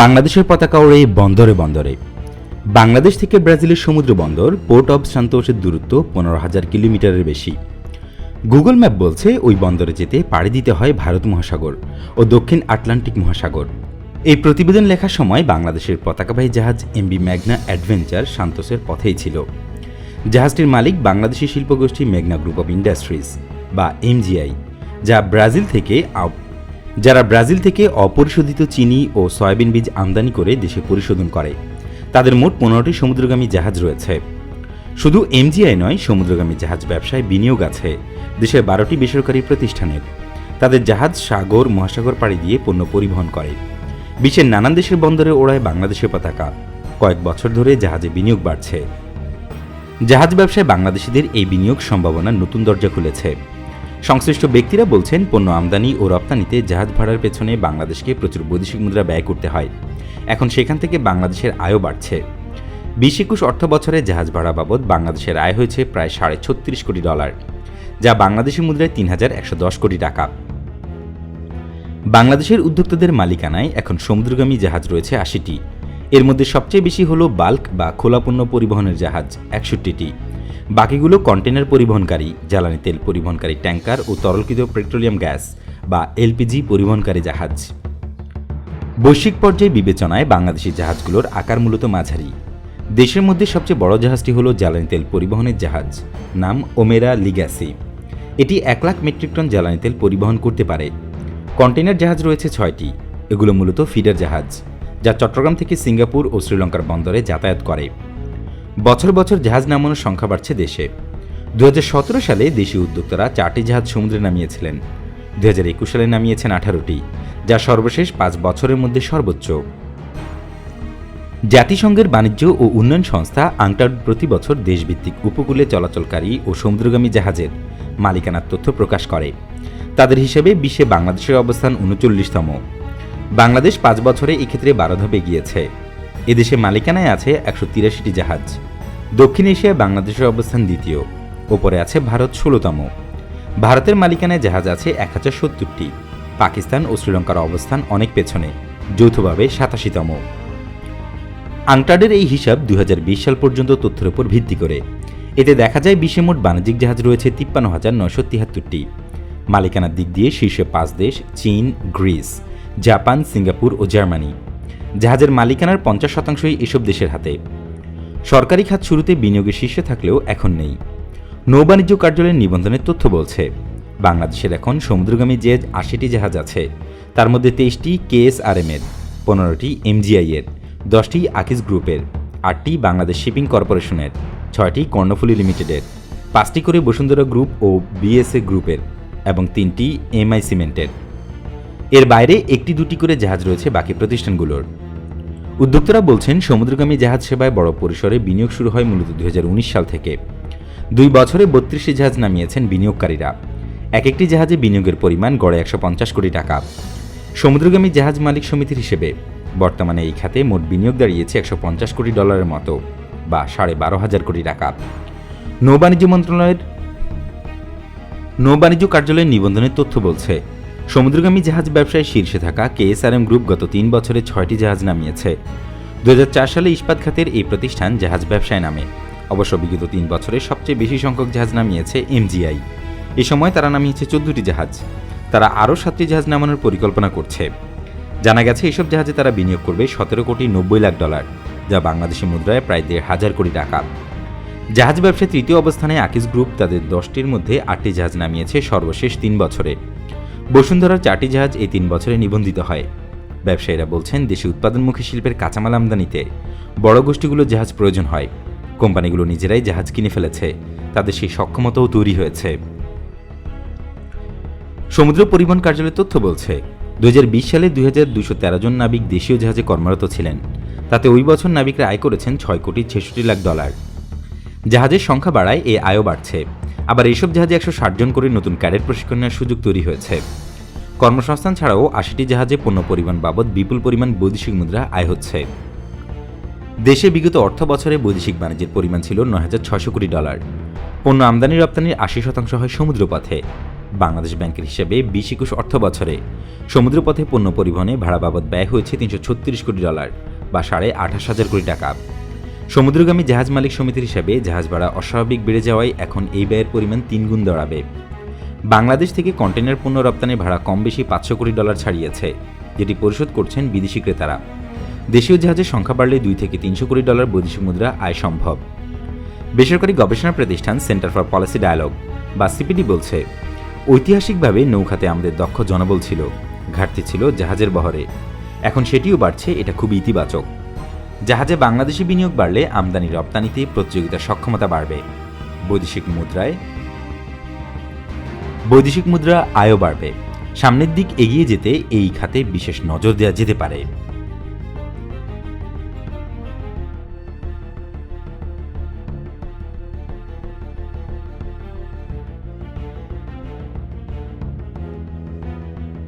বাংলাদেশের পতাকা ওড়ে বন্দরে বন্দরে। বাংলাদেশ থেকে ব্রাজিলের সমুদ্র বন্দর, পোর্ট অব সান্তোসের দূরত্ব পনেরো হাজার কিলোমিটারের বেশি। গুগল ম্যাপ বলছে ওই বন্দরে যেতে পাড়ি দিতে হয় ভারত মহাসাগর ও দক্ষিণ আটলান্টিক মহাসাগর। এই প্রতিবেদন লেখার সময় বাংলাদেশের পতাকাবাহী জাহাজ এমবি ম্যাগনা অ্যাডভেঞ্চার সান্তোসের পথেই ছিল। জাহাজটির মালিক বাংলাদেশি শিল্পগোষ্ঠী মেঘনা গ্রুপ অব ইন্ডাস্ট্রিজ, বা এমজিআই, যা ব্রাজিল থেকে যারা ব্রাজিল থেকে অপরিশোধিত চিনি ও সয়াবিন বীজ আমদানি করে দেশে পরিশোধন করে, তাদের মোট পনেরোটি সমুদ্রগামী জাহাজ রয়েছে। শুধু এমজিআই নয়, সমুদ্রগামী জাহাজ ব্যবসায় বিনিয়োগ আছে দেশের বারোটি বেসরকারি প্রতিষ্ঠানের। তাদের জাহাজ সাগর, মহাসাগর পাড়ি দিয়ে পণ্য পরিবহন করে। বিশ্বের নানান দেশের বন্দরে ওড়ায় বাংলাদেশের পতাকা। কয়েক বছর ধরে জাহাজে বিনিয়োগ বাড়ছে। জাহাজ ব্যবসায় বাংলাদেশিদের এই বিনিয়োগ সম্ভাবনার নতুন দরজা খুলেছে। সংশ্লিষ্ট ব্যক্তিরা বলছেন, পণ্য আমদানি ও রপ্তানিতে জাহাজ ভাড়ার পেছনে বাংলাদেশকে প্রচুর বৈদেশিক মুদ্রা ব্যয় করতে হয়। এখন সেখান থেকে বাংলাদেশের আয়ও বাড়ছে। বিশ একুশ অর্থ বছরে জাহাজ ভাড়া বাবদ বাংলাদেশের আয় হয়েছে প্রায় সাড়ে ছত্রিশ কোটি ডলার, যা বাংলাদেশি মুদ্রায় তিন হাজার একশো দশ কোটি টাকা। বাংলাদেশের উদ্যোক্তাদের মালিকানায় এখন সমুদ্রগামী জাহাজ রয়েছে আশিটি। এর মধ্যে সবচেয়ে বেশি হল বাল্ক বা খোলা পণ্য পরিবহনের জাহাজ, একষট্টিটি। বাকিগুলো কন্টেনার পরিবহনকারী, জ্বালানি তেল পরিবহনকারী ট্যাঙ্কার ও তরলকৃত পেট্রোলিয়াম গ্যাস বা এলপিজি পরিবহনকারী জাহাজ। বৈশ্বিক পর্যায়ে বিবেচনায় বাংলাদেশি জাহাজগুলোর আকার মূলত মাঝারি। দেশের মধ্যে সবচেয়ে বড় জাহাজটি হলো জ্বালানি তেল পরিবহনের জাহাজ, নাম ওমেরা লিগ্যাসি এটি এক লাখ মেট্রিক টন জ্বালানি তেল পরিবহন করতে পারে। কন্টেনার জাহাজ রয়েছে ছয়টি, এগুলো মূলত ফিডার জাহাজ, যা চট্টগ্রাম থেকে সিঙ্গাপুর ও শ্রীলঙ্কার বন্দরে যাতায়াত করে। বছর বছর জাহাজ নামানোর সংখ্যা বাড়ছে দেশে। দুই হাজার সতেরো সালে দেশীয় উদ্যোক্তারা চারটি জাহাজ সমুদ্রে নামিয়েছিলেন। দুই হাজার একুশ সালে নামিয়েছেন আঠারোটি, যা সর্বশেষ পাঁচ বছরের মধ্যে সর্বোচ্চ। জাতিসংঘের বাণিজ্য ও উন্নয়ন সংস্থা আংটাড প্রতি বছর দেশভিত্তিক উপকূলে চলাচলকারী ও সমুদ্রগামী জাহাজের মালিকানার তথ্য প্রকাশ করে। তাদের হিসেবে বিশ্বে বাংলাদেশের অবস্থান উনচল্লিশতম। বাংলাদেশ পাঁচ বছরে এক্ষেত্রে বারো ধাপে গিয়েছে এদেশে মালিকানায় আছে একশো তিরাশিটি জাহাজ। দক্ষিণ এশিয়ায় বাংলাদেশের অবস্থান দ্বিতীয়। ওপরে আছে ভারত ষোলোতম। ভারতের মালিকানায় জাহাজ আছে এক হাজার সত্তরটি। পাকিস্তান ও শ্রীলঙ্কার অবস্থান অনেক পেছনে, যৌথভাবে সাতাশিতম। আংটাডের এই হিসাব দু হাজার বিশ সাল পর্যন্ত তথ্যের উপর ভিত্তি করে। এতে দেখা যায় বিশ্বে মোট বাণিজ্যিক জাহাজ রয়েছে তিপ্পান্ন হাজার নয়শো তিয়াত্তরটি মালিকানার দিক দিয়ে শীর্ষে পাঁচ দেশ, চীন, গ্রিস, জাপান, সিঙ্গাপুর ও জার্মানি। জাহাজের মালিকানার পঞ্চাশ শতাংশই এসব দেশের হাতে। সরকারি খাত শুরুতে বিনিয়োগের শীর্ষে থাকলেও এখন নেই। নৌবাণিজ্য কার্যালয়ের নিবন্ধনের তথ্য বলছে, বাংলাদেশের এখন সমুদ্রগামী যে আশিটি জাহাজ আছে, তার মধ্যে তেইশটি কেএসআরএম এর পনেরোটি এমজিআই এর দশটি আকিস গ্রুপের, আটটি বাংলাদেশ শিপিং কর্পোরেশনের, ছয়টি কর্ণফুলি লিমিটেডের, পাঁচটি করে বসুন্ধরা গ্রুপ ও বিএসএ গ্রুপের এবং তিনটি এমআই সিমেন্টের। এর বাইরে একটি দুটি করে জাহাজ রয়েছে বাকি প্রতিষ্ঠানগুলোর। উদ্যোক্তারা বলছেন, সমুদ্রগামী জাহাজ সেবায় বড় পরিসরে বিনিয়োগ শুরু হয় মূলত দুই সাল থেকে। দুই বছরে বত্রিশটি জাহাজ নামিয়েছেন বিনিয়োগকারীরা। এক একটি জাহাজে বিনিয়োগের পরিমাণ গড়ে একশো পঞ্চাশ কোটি টাকা। সমুদ্রগামী জাহাজ মালিক সমিতির হিসেবে বর্তমানে এই খাতে মোট বিনিয়োগ দাঁড়িয়েছে একশো পঞ্চাশ কোটি ডলারের মতো বা সাড়ে বারো হাজার কোটি টাকা। নৌবাণিজ্য মন্ত্রণালয়ের নৌবাণিজ্য কার্যালয়ের নিবন্ধনের তথ্য বলছে সমুদ্রগামী জাহাজ ব্যবসায় শীর্ষে থাকা কেএসআরএম গ্রুপ গত তিন বছরে ছয়টি জাহাজ নামিয়েছে। দু হাজার চার সালে ইস্পাত খাতের এই প্রতিষ্ঠান জাহাজ ব্যবসায় নামে। অবশ্য বিগত তিন বছরে সবচেয়ে বেশি সংখ্যক জাহাজ নামিয়েছে এমজিআই এ সময় তারা নামিয়েছে চোদ্দটি জাহাজ। তারা আরও সাতটি জাহাজ নামানোর পরিকল্পনা করছে। জানা গেছে, এসব জাহাজে তারা বিনিয়োগ করবে সতেরো কোটি নব্বই লাখ ডলার, যা বাংলাদেশি মুদ্রায় প্রায় দেড় হাজার কোটি টাকা। জাহাজ ব্যবসায় তৃতীয় অবস্থানে আকিস গ্রুপ তাদের দশটির মধ্যে আটটি জাহাজ নামিয়েছে সর্বশেষ তিন বছরে। বসুন্ধরার চারটি জাহাজ এই তিন বছরে নিবন্ধিত হয়। ব্যবসায়ীরা বলছেন, দেশে উৎপাদনমুখী শিল্পের কাঁচামাল আমদানিতে বড় গোষ্ঠীগুলো জাহাজ প্রয়োজন হয়। কোম্পানিগুলো নিজেরাই জাহাজ কিনে ফেলেছে। তাদের সেই সক্ষমতাও তৈরি হয়েছে। সমুদ্র পরিবহন কার্যালয়ের তথ্য বলছে দু হাজার বিশ সালে দুই জন নাবিক দেশীয় জাহাজে কর্মরত ছিলেন। তাতে ওই বছর নাবিকরা আয় করেছেন ছয় কোটি ছেষট্টি লাখ ডলার। জাহাজের সংখ্যা বাড়ায় এই আয়ও বাড়ছে। আবার এইসব জাহাজে একশো ষাট জন করে নতুন ক্যাডেট প্রশিক্ষণের সুযোগ তৈরি হয়েছে। কর্মসংস্থান ছাড়াও আশিটি জাহাজে পণ্য পরিমাণ বাবদ বিপুল পরিমাণ বৈদেশিক মুদ্রা আয় হচ্ছে। দেশে বিগত অর্থ বছরে বৈদেশিক বাণিজ্যের পরিমাণ ছিল নয় হাজার ছশো কোটি ডলার। পণ্য আমদানি রপ্তানির আশি শতাংশ হয় সমুদ্রপথে। বাংলাদেশ ব্যাংকের হিসেবে বিশ একুশ অর্থ বছরে সমুদ্রপথে পণ্য পরিবহনে ভাড়া বাবদ ব্যয় হয়েছে তিনশো ছত্রিশ কোটি ডলার বা সাড়ে আঠাশ হাজার কোটি টাকা। সমুদ্রগামী জাহাজ মালিক সমিতির হিসাবে জাহাজ ভাড়া অস্বাভাবিক বেড়ে যাওয়ায় এখন এই ব্যয়ের পরিমাণ তিনগুণ দাঁড়াবে। বাংলাদেশ থেকে কন্টেনার পণ্য রপ্তানির ভাড়া কম বেশি পাঁচশো কোটি ডলার ছাড়িয়েছে, যেটি পরিশোধ করছেন বিদেশি ক্রেতারা। দেশীয় জাহাজের সংখ্যা বাড়লে দুই থেকে তিনশো কোটি ডলার বৈদেশিক মুদ্রা আয় সম্ভব। বেসরকারি গবেষণা প্রতিষ্ঠান সেন্টার ফর পলিসি ডায়ালগ বা সিপিডি বলছে, ঐতিহাসিকভাবে নৌখাতে আমাদের দক্ষ জনবল ছিল, ঘাটতি ছিল জাহাজের বহরে। এখন সেটিও বাড়ছে, এটা খুবই ইতিবাচক। জাহাজে বাংলাদেশি বিনিয়োগ বাড়লে আমদানি রপ্তানিতে প্রতিযোগিতার সক্ষমতা বাড়বে। বৈদেশিক মুদ্রায় বৈদেশিক মুদ্রা আয়ও বাড়বে। সামনের দিক এগিয়ে যেতে এই খাতে বিশেষ নজর দেওয়া যেতে পারে।